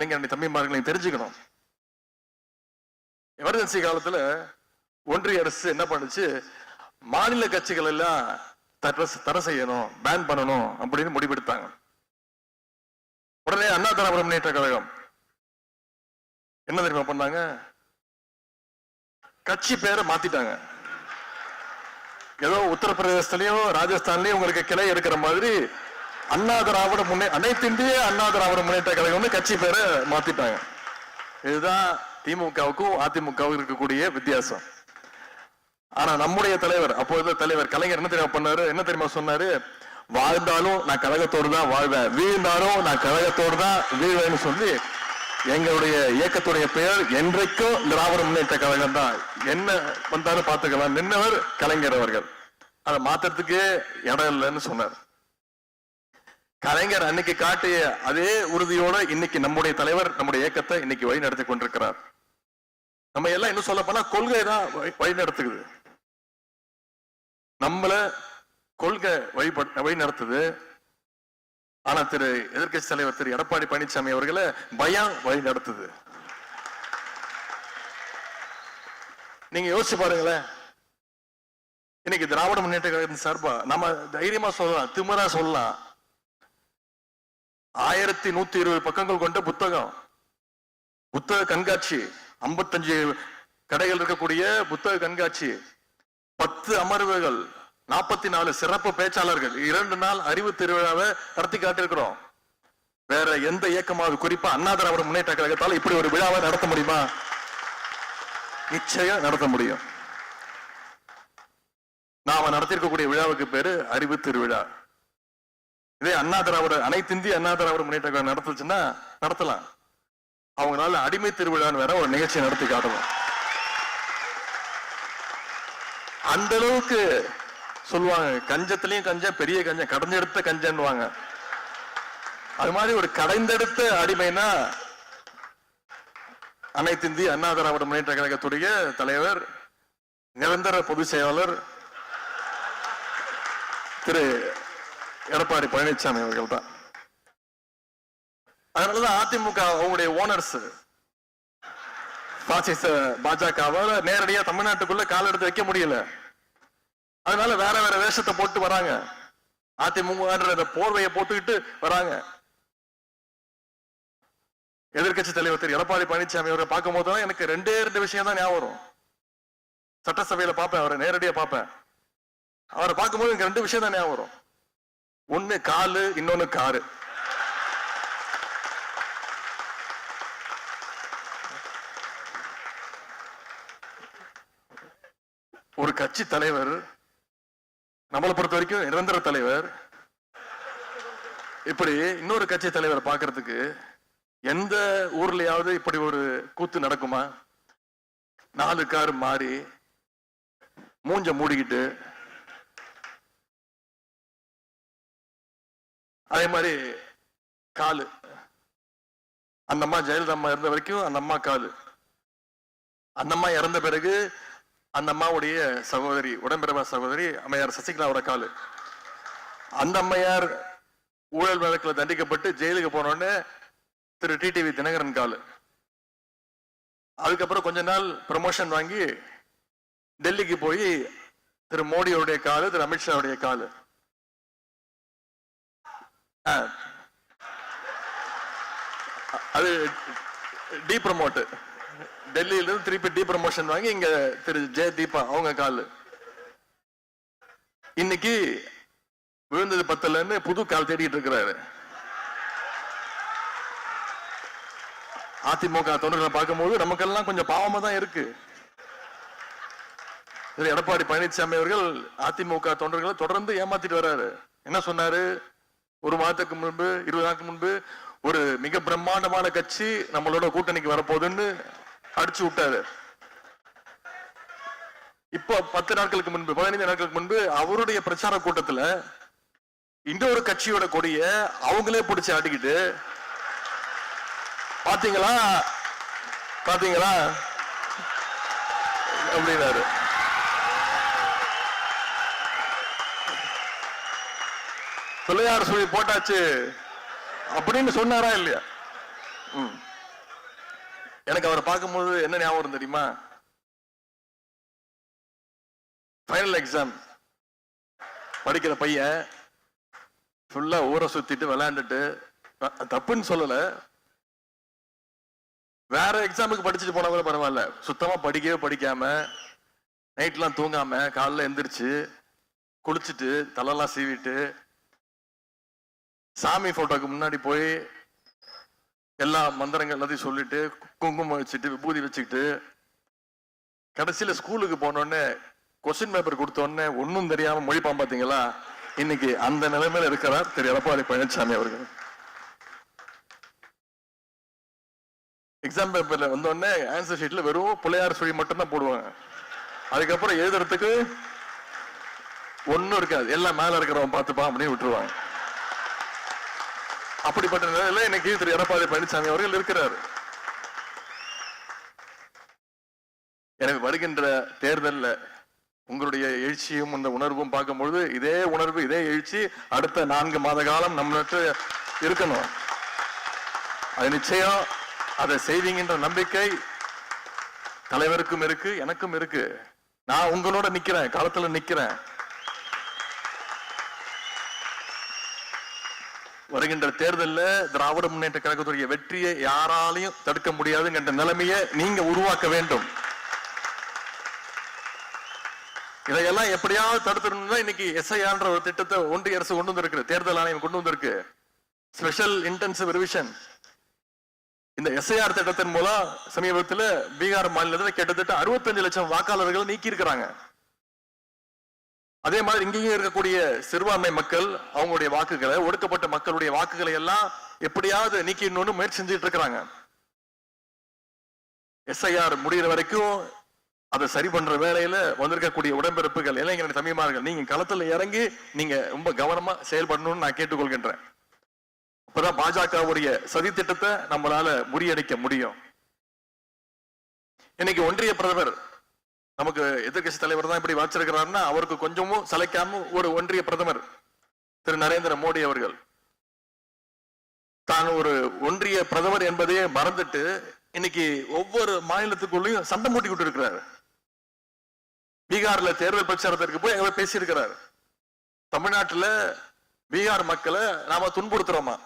இளைஞரணி தம்பிமார்களையும் தெரிஞ்சுக்கணும். எமர்ஜென்சி காலத்துல ஒன்றிய அரசு என்ன பண்ணுச்சு? மாநில கட்சிகள் எல்லாம் தடை செய்யணும் பேன் பண்ணணும் அப்படின்னு முடிவெடுத்தாங்க. உடனே அண்ணா திராவிட முன்னேற்ற கழகம் என்ன தெரியுமா பண்ணாங்க? கட்சி பேரை மாத்திட்டாங்க. ஏதோ உத்தரப்பிரதேசத்திலயும் ராஜஸ்தான்லயும் உங்களுக்கு கிளை இருக்கிற மாதிரி அண்ணா திராவிட முன்னே அனைத்து இந்திய அண்ணா திராவிட முன்னேற்ற கழகம்னு கட்சி பேரை மாத்திட்டாங்க. இதுதான் திமுகவுக்கும் அதிமுகவுக்கும் இருக்கக்கூடிய வித்தியாசம். ஆனா நம்முடைய தலைவர் அப்போது தலைவர் கலைஞர் என்ன தெரியுமா பண்ணாரு? என்ன தெரியுமா சொன்னாரு? வாழ்ந்தாலும் நான் கழகத்தோடு தான் வாழ்வேன். வீழ்ந்தாலும் நான் கழகத்தோடு தான் வீழ்வேன்னு சொல்லி எங்களுடைய இயக்கத்துடைய பெயர் என்றைக்கும் திராவிட முன்னேற்ற கழகம் தான். என்ன வந்தாலும் பார்த்துக்கலாம். நின்னவர் கலைஞர் அவர்கள். அதை மாத்துறதுக்கே இடம் இல்லைன்னு சொன்னார். கலைஞர் அன்னைக்கு காட்டிய அதே உறுதியோட இன்னைக்கு நம்முடைய தலைவர் நம்முடைய இயக்கத்தை இன்னைக்கு வழி நடத்தி கொண்டிருக்கிறார். நம்ம எல்லாம் இன்னும் சொல்ல போனா கொள்கை தான் வழி- நடத்துக்குது நம்மள கொள்கை வழிபட் வழி நடத்துது ஆனா திரு எதிர்க்கட்சி தலைவர் திரு எடப்பாடி பழனிசாமி அவர்களை பயம் வழி நடத்துது நீங்க யோசிச்சு பாருங்களேன். இன்னைக்கு திராவிட முன்னேற்ற கழகத்தின் சார்பா நம்ம தைரியமா சொல்லலாம் திமுறா சொல்லலாம். ஆயிரத்தி நூத்தி இருபது பக்கங்கள் கொண்ட புத்தகம். புத்தக கண்காட்சி. 55 கடைகள் இருக்கக்கூடிய புத்தக கண்காட்சி. பத்து அமர்வுகள். நாற்பத்தி நாலு சிறப்பு பேச்சாளர்கள். இரண்டு நாள் அறிவு திருவிழாவை நடத்தி காட்டியிருக்கிறோம். வேற எந்த இயக்கமாவது குறிப்பா அண்ணா முன்னேற்ற கழகத்தால் இப்படி ஒரு விழாவை நடத்த முடியுமா? நிச்சயம் நடத்த முடியும். நாம நடத்திருக்கக்கூடிய விழாவுக்கு பேரு அறிவு திருவிழா. இதே அண்ணா திராவிட அனைத்து இந்திய அண்ணா திராவிட முன்னேற்ற கழகம் நடத்துச்சுன்னா நடத்தலாம். அவங்களால அடிமை திருவிழான்னு வேற ஒரு நிகழ்ச்சி நடத்தி காட்டலாம் அந்த அளவுக்கு சொல்லுவாங்க கஞ்சத்திலையும் கஞ்சம் பெரிய கஞ்சம் கடைஞ்செடுத்த கஞ்சன்னுவாங்க அது மாதிரி ஒரு கடைந்தெடுத்த அடிமைனா அனைத்து இந்திய அண்ணா திராவிட முன்னேற்ற கழகத்துடைய தலைவர் நிரந்தர பொதுச் செயலாளர் திரு எடப்பாடி பழனிசாமி அவர்கள் தான் அதனாலதான் அதிமுக அவங்களுடைய ஓனர்ஸ் பாசிச பாஜகவால நேரடியா தமிழ்நாட்டுக்குள்ள கால் எடுத்து வைக்க முடியல. அதனால வேற வேற வேஷத்தை போட்டு வராங்க. அதிமுக போர்வையை போட்டுக்கிட்டு வராங்க. எதிர்க்கட்சி தலைவர் திரு எடப்பாடி பழனிசாமி அவரை பார்க்கும் போதுதான் எனக்கு ரெண்டே ரெண்டு விஷயம் தான் ஞாபகம் வரும். சட்டசபையில பார்ப்பேன் அவரை நேரடியா பார்ப்பேன். அவரை பார்க்கும்போது எனக்கு ரெண்டு விஷயம் தான் ஞாபகம் வரும். ஒன்னு காலு இன்னொன்னு காரு. ஒரு கட்சி தலைவர் நம்மளை பொறுத்த வரைக்கும் நிரந்தர தலைவர். இப்படி இன்னொரு கட்சி தலைவர் பார்க்கறதுக்கு எந்த ஊர்லயாவது இப்படி ஒரு கூத்து நடக்குமா? நாலு கார் மாறி மூஞ்ச மூடிக்கிட்டு அதே மாதிரி காலு. அந்த அம்மா ஜெயலலிதா அம்மா இருந்த வரைக்கும் அந்த அம்மா காலு. அந்த அம்மா இறந்த பிறகு அந்த அம்மாவுடைய சகோதரி உடம்பிறவா சகோதரி அம்மையார் சசிகலாவோட காலு. அந்த அம்மையார் ஊழல் வழக்கில் தண்டிக்கப்பட்டு ஜெயிலுக்கு போனோடனே திரு டிடிவி தினகரன் காலு. அதுக்கப்புறம் கொஞ்ச நாள் ப்ரமோஷன் வாங்கி டெல்லிக்கு போய் திரு மோடியோடைய காலு திரு அமித்ஷாவுடைய காலு. அது டி ப்ரமோட்டு டெல்லியில இருந்து திருப்பி டி ப்ரமோஷன் வாங்கி இங்க திரு ஜெய தீபா அவங்க காலு. இன்னைக்கு விழுந்தது பத்தலன்னு புது கால் தேடிட்டு இருக்கிறாரு. அதிமுக தொண்டர்களை பார்க்கும்போது நமக்கெல்லாம் கொஞ்சம் பாவமா தான் இருக்கு. எடப்பாடி பழனிசாமி அவர்கள் அதிமுக தொண்டர்களை தொடர்ந்து ஏமாத்திட்டு வர்றாரு என்ன சொன்னாரு? ஒரு மாதத்துக்கு முன்பு இருபது நாளுக்கு முன்பு ஒரு மிக பிரம்மாண்டமான கட்சி நம்மளோட கூட்டணிக்கு வரப்போகுதுன்னு அடிச்சு விட்டாரு. இப்போ பத்து நாட்களுக்கு முன்பு பதினைந்து நாட்களுக்கு முன்பு அவருடைய பிரச்சார கூட்டத்துல இன்னொரு கட்சியோட கொடிய அவங்களே பிடிச்சி ஆட்டிக்கிட்டு பாத்தீங்களா? பாத்தீங்களா? அப்படின்னாரு. பிள்ளையார் சொல்லி போட்டாச்சு அப்படின்னு சொன்னாரா இல்லையா? ம். எனக்கு அவரை பார்க்கும்போது என்ன ஞாபகம் தெரியுமா? ஃபைனல் எக்ஸாம் படிக்கிற பையன் ஃபுல்லா ஊரை சுத்திட்டு விளையாண்டுட்டு தப்புன்னு சொல்லல. வேற எக்ஸாமுக்கு படிச்சுட்டு போனா கூட பரவாயில்ல. சுத்தமா படிக்கவே படிக்காம நைட்லாம் தூங்காம காலைல எந்திரிச்சு குளிச்சுட்டு தலைலாம் சீவிட்டு சாமி போட்டோக்கு முன்னாடி போய் எல்லா மந்திரங்கள் எல்லாத்தையும் சொல்லிட்டு குங்குமம் வச்சுட்டு விபூதி வச்சுக்கிட்டு கடைசியில ஸ்கூலுக்கு போனோடனே கொஸ்டின் பேப்பர் கொடுத்தோடனே ஒன்னும் தெரியாம மொழிப்பான் பாத்தீங்களா இன்னைக்கு அந்த நிலைமையில இருக்கிறார் திரு எடப்பாடி பழனிசாமி அவர்கள். எக்ஸாம் பேப்பர்ல வந்தோடனே ஆன்சர் ஷீட்ல வெறும் பிள்ளையார் சுழி மட்டும் தான் போடுவாங்க. அதுக்கப்புறம் எழுதுறதுக்கு ஒன்றும் இருக்காது. எல்லாம் மேல இருக்கிறவன் பார்த்துப்பான் அப்படின்னு விட்டுருவாங்க. அப்படிப்பட்ட நிலையில இன்னைக்கு திரு எடப்பாடி பழனிசாமி அவர்கள் இருக்கிறார். எனவே வருகின்ற தேர்தல்ல உங்களுடைய எழுச்சியும் அந்த உணர்வும் பார்க்கும்பொழுது இதே உணர்வு இதே எழுச்சி அடுத்த நான்கு மாத காலம் நம்மளுக்கு இருக்கணும். அது நிச்சயம் அதை செய்வீங்கன்ற நம்பிக்கை தலைவருக்கும் இருக்கு எனக்கும் இருக்கு. நான் உங்களோட நிக்கிறேன் களத்துல நிக்கிறேன். வருகின்ற தேர்தலில் திராவிட முன்னேற்ற கழகத்துடைய வெற்றியை யாராலையும் தடுக்க முடியாதுங்கிற நிலைமையை நீங்க உருவாக்க வேண்டும். இதையெல்லாம் எப்படியாவது தடுத்துடணும்னா இன்னைக்கு எஸ்ஐஆன்ற ஒரு திட்டத்தை ஒன்றிய அரசு கொண்டு வந்திருக்கு தேர்தல் ஆணையம் கொண்டு வந்திருக்கு. ஸ்பெஷல் இன்டென்சிவ் ரிவிஷன் இந்த எஸ்ஐஆர் திட்டத்தின் மூலம் சமீபத்தில் பீகார் மாநிலத்தில் கிட்டத்தட்ட அறுபத்தஞ்சு லட்சம் வாக்காளர்கள் நீக்கி இருக்கிறாங்க அதே மாதிரி இங்கேயும் இருக்கக்கூடிய சிறுபான்மை மக்கள் அவங்களுடைய வாக்குகளை ஒடுக்கப்பட்ட மக்களுடைய வாக்குகளை எல்லாம் எப்படியாவது நீக்கிடணும்னு முயற்சி செஞ்சுட்டு இருக்கிறாங்க. எஸ்ஐஆர் முடிகிற வரைக்கும் அதை சரி பண்ற வேலையில வந்திருக்கக்கூடிய உடம்பிறப்புகள் இளைஞர்கள் தமிழ்மார்கள் நீங்க களத்துல இறங்கி நீங்க ரொம்ப கவனமா செயல்படணும்னு நான் கேட்டுக்கொள்கின்றேன். அப்பதான் பாஜகவுடைய சதி திட்டத்தை நம்மளால முறியடிக்க முடியும். இன்னைக்கு ஒன்றிய பிரதமர் நமக்கு எதிர்க்கட்சி தலைவர் தான் இப்படி வச்சிருக்கிறாருன்னா அவருக்கு கொஞ்சமும் சளைக்காம ஒரு ஒன்றிய பிரதமர் திரு நரேந்திர மோடி அவர்கள். தான் ஒரு ஒன்றிய பிரதமர் என்பதையே மறந்துட்டு இன்னைக்கு ஒவ்வொரு மாநிலத்துக்குள்ளயும் சண்டை மூட்டி விட்டு இருக்கிறாரு. பீகார்ல தேர்தல் பிரச்சாரத்திற்கு போய் அங்க பேசியிருக்கிறார். தமிழ்நாட்டுல பீகார் மக்களை நாம துன்புறுத்துறோமா?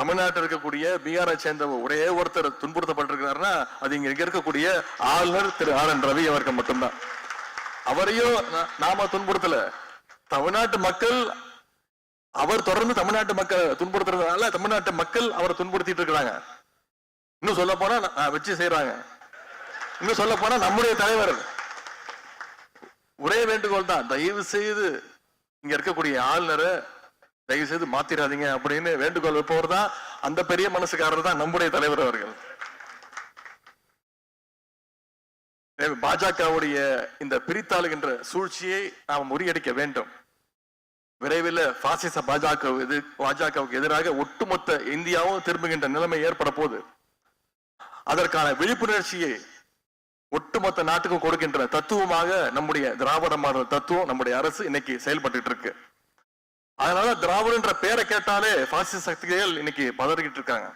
தமிழ்நாட்டில் இருக்கக்கூடிய பீகாரை சேர்ந்த ஒரே ஒருத்தர் துன்புறுத்தப்பட்டிருக்கிறாருன்னா அது இங்க இருக்கக்கூடிய ஆளுநர் திரு ஆர் என் ரவி அவர்கள் மட்டும்தான். அவரையும் நாம துன்புறுத்தல. தமிழ்நாட்டு மக்கள் அவர் தொடர்ந்து தமிழ்நாட்டு மக்கள் துன்புறுத்துறதுனால தமிழ்நாட்டு மக்கள் அவரை துன்புறுத்திட்டு இருக்கிறாங்க. இன்னும் சொல்ல போனா வச்சு செய்யறாங்க இன்னும் சொல்ல போனா நம்முடைய தலைவர். ஒரே வேண்டுகோள் தான். தயவு செய்து இங்க இருக்கக்கூடிய ஆளுநரை தயவு செய்து மாத்திராதீங்க அப்படின்னு வேண்டுகோள் வைப்பவர் தான் அந்த பெரிய மனசுக்காரர் தான் நம்முடைய தலைவர் அவர்கள். பாஜகவுடைய இந்த பிரித்தாளுகின்ற சூழ்ச்சியை நாம் முறியடிக்க வேண்டும். விரைவில் பாசிச பாஜக எது பாஜகவுக்கு எதிராக ஒட்டுமொத்த இந்தியாவும் திரும்புகின்ற நிலைமை ஏற்பட போகுது அதற்கான விழிப்புணர்ச்சியை ஒட்டுமொத்த நாட்டுக்கும் கொடுக்கின்ற தத்துவமாக நம்முடைய திராவிட மாடல் தத்துவம் நம்முடைய அரசு இன்னைக்கு செயல்பட்டு இருக்கு. அதனால திராவிடன்ற பேரை கேட்டாலே பாசிச சக்திகள் இன்னைக்கு பதறிக்கிட்டு இருக்காங்க.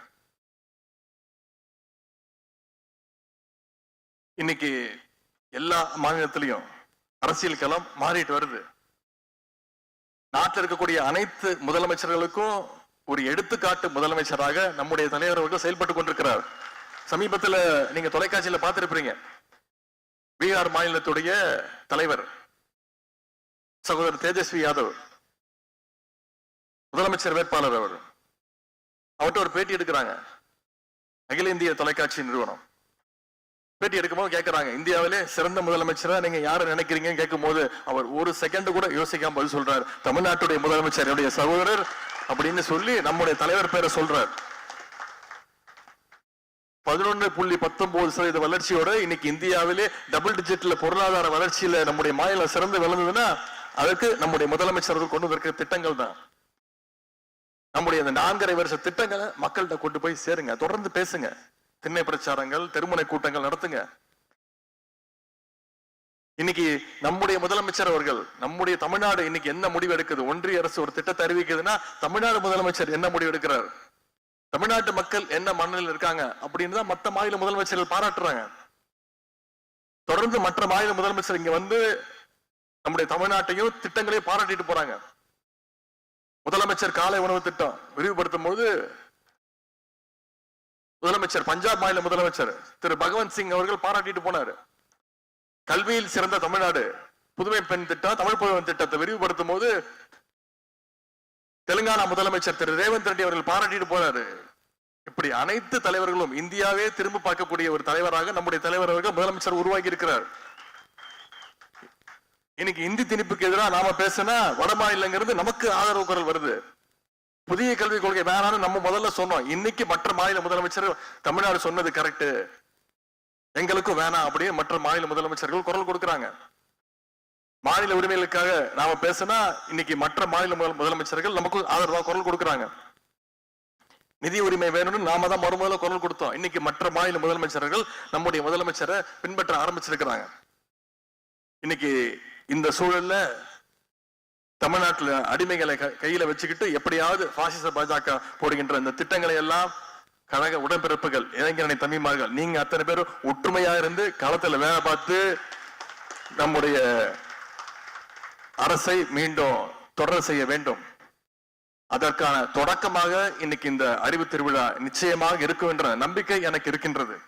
இன்னைக்கு எல்லா மாநிலத்திலையும் அரசியல் களம் மாறிட்டு வருது. நாட்டில் இருக்கக்கூடிய அனைத்து முதலமைச்சர்களுக்கும் ஒரு எடுத்துக்காட்டு முதலமைச்சராக நம்முடைய தலைவர் அவர்கள் செயல்பட்டு கொண்டிருக்கிறார். சமீபத்துல நீங்க தொலைக்காட்சியில பார்த்திருப்பீங்க. பீகார் மாநிலத்துடைய தலைவர் சகோதரர் தேஜஸ்வி யாதவ். முதலமைச்சர் வேட்பாளர் அவர். அவர்கிட்ட ஒரு பேட்டி எடுக்கிறாங்க. அகில இந்திய தொலைக்காட்சி நிறுவனம். பேட்டி எடுக்கும்போது கேட்கறாங்க இந்தியாவிலே சிறந்த முதலமைச்சரா நீங்க யாரை நினைக்கிறீங்கன்னு கேட்கும்போது அவர் ஒரு செகண்ட் கூட யோசிக்காம பதில் சொல்றார். தமிழ்நாட்டுடைய முதலமைச்சர் என்னுடைய சகோதரர் அப்படின்னு சொல்லி நம்முடைய தலைவர் பேரை சொல்றார். பதினொன்று புள்ளி பத்தொன்பது சதவீத வளர்ச்சியோட இன்னைக்கு இந்தியாவிலே டபுள் டிஜிட்ல பொருளாதார வளர்ச்சியில நம்முடைய மாநிலம் சிறந்து விளங்குதுன்னா அதுக்கு நம்முடைய முதலமைச்சர்கள் கொண்டு வந்திருக்கிற திட்டங்கள் தான். நம்முடைய இந்த நான்கரை வருஷ திட்டங்களை மக்கள்கிட்ட கொண்டு போய் சேருங்க. தொடர்ந்து பேசுங்க. திண்ணை பிரச்சாரங்கள் தெருமுனை கூட்டங்கள் நடத்துங்க. இன்னைக்கு நம்முடைய முதலமைச்சர் அவர்கள் நம்முடைய தமிழ்நாடு இன்னைக்கு என்ன முடிவு எடுக்குது? ஒன்றிய அரசு ஒரு திட்டத்தை அறிவிக்குதுன்னா தமிழ்நாடு முதலமைச்சர் என்ன முடிவு எடுக்கிறார்? தமிழ்நாட்டு மக்கள் என்ன மண்ணில் இருக்காங்க? அப்படின்னு தான் மத்த மாநில முதலமைச்சர்கள் பாராட்டுறாங்க. தொடர்ந்து மற்ற மாநில முதலமைச்சர் இங்க வந்து நம்முடைய தமிழ்நாட்டையும் திட்டங்களையும் பாராட்டிட்டு போறாங்க. முதலமைச்சர் காலை உணவு திட்டம் விரிவுபடுத்தும் போது முதலமைச்சர் பஞ்சாப் மாநில முதலமைச்சர் திரு பகவந்த் சிங் அவர்கள் பாராட்டிட்டு போனாரு. கல்வியில் சிறந்த தமிழ்நாடு புதுமை பெண் திட்டம் தமிழ் புதுவன் திட்டத்தை விரிவுபடுத்தும் போது தெலுங்கானா முதலமைச்சர் திரு ரேவந்த் ரெட்டி அவர்கள் பாராட்டிட்டு போனாரு. இப்படி அனைத்து தலைவர்களும் இந்தியாவே திரும்ப பார்க்கக்கூடிய ஒரு தலைவராக நம்முடைய தலைவர் அவர்கள் முதலமைச்சர் உருவாக்கி இருக்கிறார். இன்னைக்கு இந்தி திணிப்புக்கு எதிராக நாம பேசினா வட மாநிலங்கிறது நமக்கு ஆதரவு குரல் வருது. புதிய கல்விக் கொள்கை வேணாம்னு நம்ம முதல்ல சொன்னோம். இன்னைக்கு மற்ற மாநில முதலமைச்சர் தமிழ்நாடு சொன்னது கரெக்ட் எங்களுக்கும் வேணாம் அப்படின்னு மற்ற மாநில முதலமைச்சர்கள் குரல் கொடுக்குறாங்க. மாநில உரிமைகளுக்காக நாம பேசினா இன்னைக்கு மற்ற மாநில முதல்- முதலமைச்சர்கள் நமக்கு ஆதரவா குரல் கொடுக்குறாங்க. நிதி உரிமை வேணும்னு நாம தான் மறுமுதல குரல் கொடுத்தோம். இன்னைக்கு மற்ற மாநில முதலமைச்சர்கள் நம்முடைய முதலமைச்சரை பின்பற்ற ஆரம்பிச்சிருக்கிறாங்க. இன்னைக்கு இந்த சூழல்ல தமிழ்நாட்டுல அடிமைகளை க- கையில வச்சுக்கிட்டு எப்படியாவது பாசிச பாஜக போடுகின்ற இந்த திட்டங்களை எல்லாம் கழக உடன்பிறப்புகள் இளைஞரணி தம்பிமார்கள் நீங்க அத்தனை பேரும் ஒற்றுமையா இருந்து களத்துல வேலை பார்த்து நம்முடைய அரசை மீண்டும் தொடர் செய்ய வேண்டும். அதற்கான தொடக்கமாக இன்னைக்கு இந்த அறிவு திருவிழா நிச்சயமாக இருக்கும் என்ற நம்பிக்கை எனக்கு இருக்கின்றது.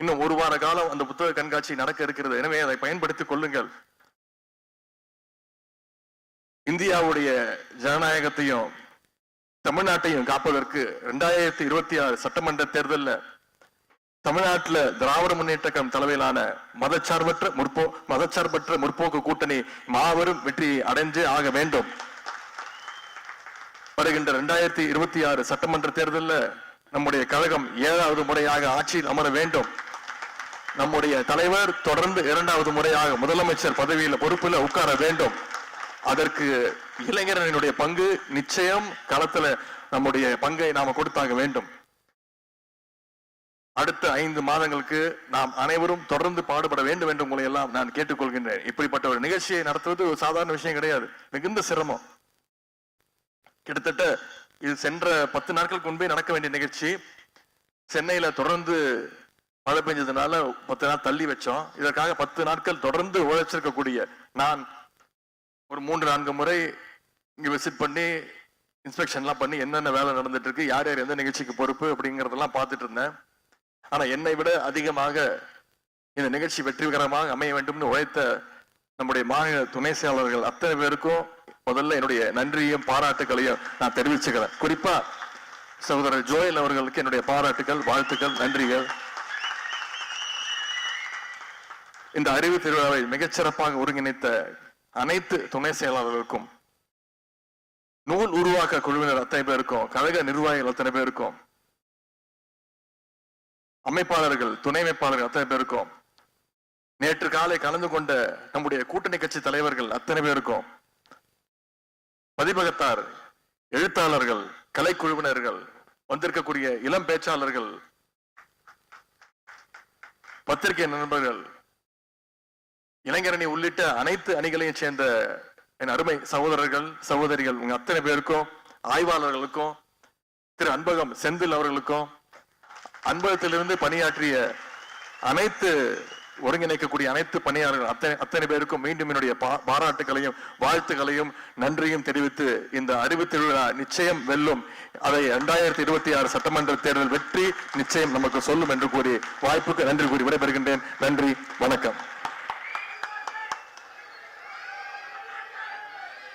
இன்னும் ஒரு வார காலம் அந்த புத்தக கண்காட்சி நடக்க இருக்கிறது. எனவே அதை பயன்படுத்திக் கொள்ளுங்கள். இந்தியாவுடைய ஜனநாயகத்தையும் தமிழ்நாட்டையும் காப்பதற்கு இரண்டாயிரத்தி இருபத்தி ஆறு சட்டமன்ற தேர்தலில் தமிழ்நாட்டுல திராவிட முன்னேற்ற கழகம் தலைமையிலான மதச்சார்பற்ற முற்போ மதச்சார்பற்ற முற்போக்கு கூட்டணி மாபெரும் வெற்றி அடைஞ்சே ஆக வேண்டும். வருகின்ற இரண்டாயிரத்தி இருபத்தி ஆறு சட்டமன்ற தேர்தலில் நம்முடைய கழகம் ஏழாவது முறையாக ஆட்சியில் அமர வேண்டும். நம்முடைய தலைவர் தொடர்ந்து இரண்டாவது முறையாக முதலமைச்சர் பதவியில் பொறுப்புல உட்கார வேண்டும். அதற்கு இளைஞரனுடைய பங்கு நிச்சயம் களத்துல நம்முடைய பங்கை நாம கொடுத்தாக வேண்டும். அடுத்த ஐந்து மாதங்களுக்கு நாம் அனைவரும் தொடர்ந்து பாடுபட வேண்டும் என்று உங்களை எல்லாம் நான் கேட்டுக்கொள்கின்றேன். இப்படிப்பட்ட ஒரு நிகழ்ச்சியை நடத்துவது ஒரு சாதாரண விஷயம் கிடையாது. மிகுந்த சிரமம். கிட்டத்தட்ட இது சென்ற பத்து நாட்களுக்கு முன்பே நடக்க வேண்டிய நிகழ்ச்சி. சென்னையில தொடர்ந்து மழை பெஞ்சதுனால பத்து நாள் தள்ளி வச்சோம். இதற்காக பத்து நாட்கள் தொடர்ந்து உழைச்சிருக்கக்கூடிய நான் ஒரு மூன்று நான்கு முறை இங்கே விசிட் பண்ணி இன்ஸ்பெக்ஷன்லாம் பண்ணி என்னென்ன வேலை நடந்துட்டு இருக்கு யார் யார் எந்த நிகழ்ச்சிக்கு பொறுப்பு அப்படிங்கிறதெல்லாம் பார்த்துட்டு இருந்தேன். ஆனால் என்னை விட அதிகமாக இந்த நிகழ்ச்சி வெற்றிகரமாக அமைய வேண்டும்னு உழைத்த நம்முடைய மாநில துணை செயலாளர்கள் அத்தனை பேருக்கும் முதல்ல என்னுடைய நன்றியும் பாராட்டுகளையும் நான் தெரிவிச்சுக்கிறேன். குறிப்பா சகோதரர் ஜோயல் அவர்களுக்கு என்னுடைய பாராட்டுகள் வாழ்த்துக்கள் நன்றிகள். இந்த அறிவு திருவிழாவை மிகச்சிறப்பாக ஒருங்கிணைத்த அனைத்து துணை செயலாளர்களுக்கும் நூல் உருவாக்க குழுவினர் அத்தனை பேருக்கும் கழக நிர்வாகிகள் அத்தனை பேருக்கும் அமைப்பாளர்கள் துணை அமைப்பாளர்கள் அத்தனை பேருக்கும் நேற்று காலை கலந்து கொண்ட நம்முடைய கூட்டணி கட்சி தலைவர்கள் அத்தனை பேருக்கும் பதிப்பகத்தார் எழுத்தாளர்கள் கலைக்குழுவினர்கள் வந்திருக்கக்கூடிய இளம் பேச்சாளர்கள் பத்திரிகை நண்பர்கள் இளைஞரணி உள்ளிட்ட அனைத்து அணிகளையும் சேர்ந்த என் அருமை சகோதரர்கள் சகோதரிகள் உங்க அத்தனை பேருக்கும் ஆய்வாளர்களுக்கும் திரு அன்பகம் செந்தில் அவர்களுக்கும் அன்பகத்திலிருந்து பணியாற்றிய அனைத்து ஒருங்கிணைக்கக்கூடிய அனைத்து பணியாளர்கள் அத்தனை அத்தனை பேருக்கும் மீண்டும் என்னுடைய பாராட்டுகளையும் வாழ்த்துக்களையும் நன்றியும் தெரிவித்து இந்த அறிவு திருவிழா நிச்சயம் வெல்லும். அதை இரண்டாயிரத்தி இருபத்தி ஆறு சட்டமன்ற தேர்தல் வெற்றி நிச்சயம் நமக்கு சொல்லும் என்று கூறி வாய்ப்புக்கு நன்றி கூறி விடைபெறுகின்றேன். நன்றி வணக்கம்.